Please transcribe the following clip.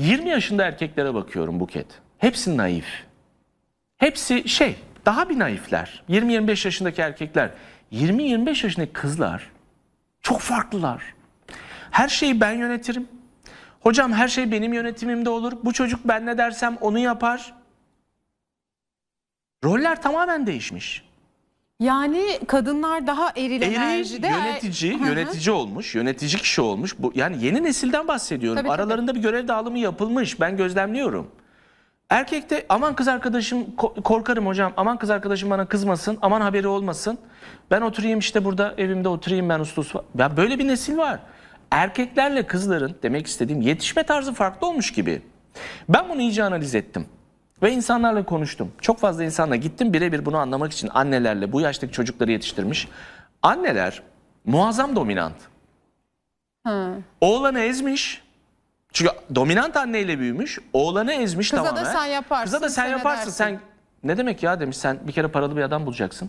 20 yaşında erkeklere bakıyorum Buket. Hepsi naif. Hepsi şey, daha bir naifler. 20-25 yaşındaki erkekler. 20-25 yaşındaki kızlar çok farklılar. Her şeyi ben yönetirim. Hocam her şey benim yönetimimde olur. Bu çocuk ben ne dersem onu yapar. Roller tamamen değişmiş. Yani kadınlar daha eril Eril, enerjide. yönetici, Hı hı. yönetici olmuş, yönetici kişi olmuş. Bu yani yeni nesilden bahsediyorum. Tabii, tabii. Aralarında bir görev dağılımı yapılmış. Ben gözlemliyorum. Erkekte aman kız arkadaşım ko- korkarım hocam. Aman kız arkadaşım bana kızmasın. Aman haberi olmasın. Ben oturayım işte burada evimde oturayım ben uslu. Ya böyle bir nesil var. Erkeklerle kızların demek istediğim yetişme tarzı farklı olmuş gibi. Ben bunu iyice analiz ettim. Ve insanlarla konuştum. Çok fazla insanla gittim birebir bunu anlamak için annelerle bu yaştaki çocukları yetiştirmiş. Anneler muazzam dominant. Hı. Oğlanı ezmiş. Çünkü dominant anneyle büyümüş. Oğlanı ezmiş Kıza da tamamen. sen yaparsın, Kıza da sen sen yaparsın. edersin. Sen ne demek ya demiş sen bir kere paralı bir adam bulacaksın.